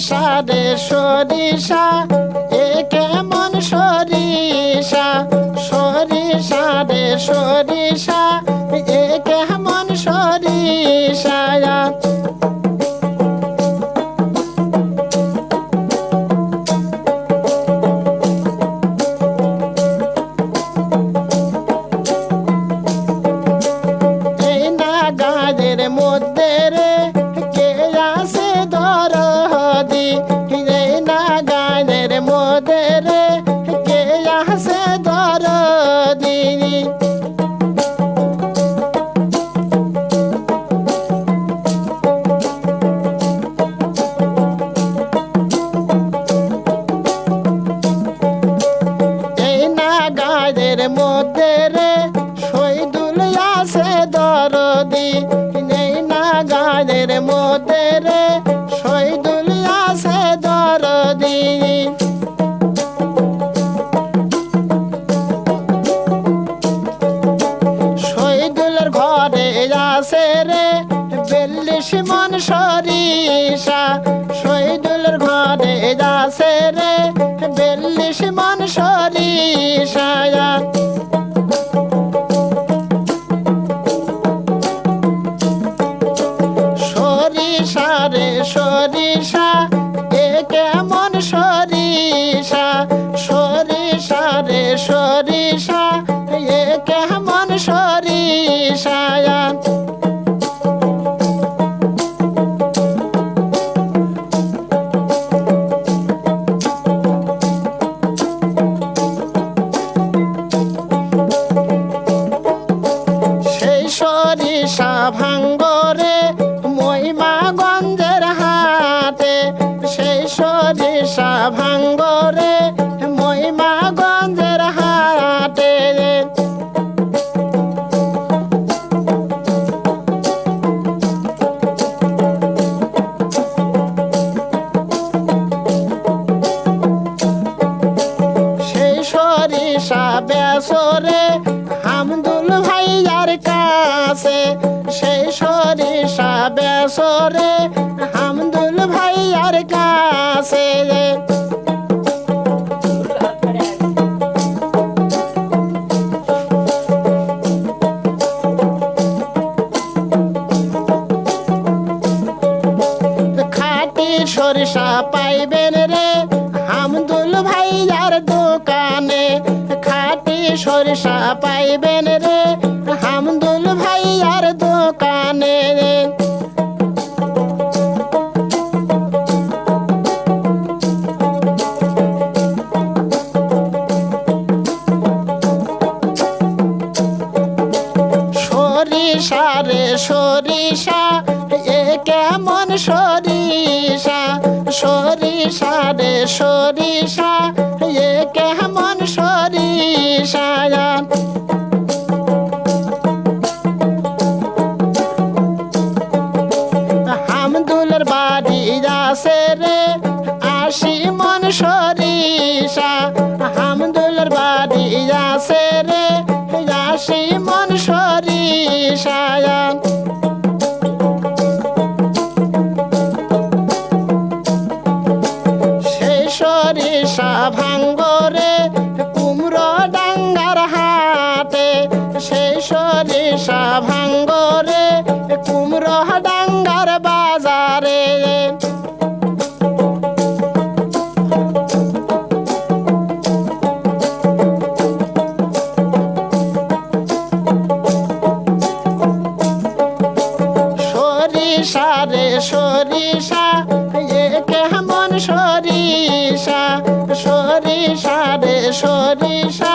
সরিষা রে সরিষা এ কেমন সরিষা? সরিষা রে সরিষা এ রে শহীদুল আছে দরদি। শহীদুলের ঘরে আছে রে, বেল্লিশ মন সরিষা। শহীদুলের ঘরে আছে রে, বেল্লিশ মন সরিষা। সরিষা পাইবেন রে। হামদুল ভাইয়ার দোকানে খাটি সরিষা পাইবেন রে। হামদুল ভাইয়ার দোকানে। সরিষা রে সরিষা, এ কেমন সরিষা? সরিষা রে সরিষা এ কেমন সরিষা বাজারে। সরিষা রে সরিষা এ কেমন সরিষা? সরিষা রে সরিষা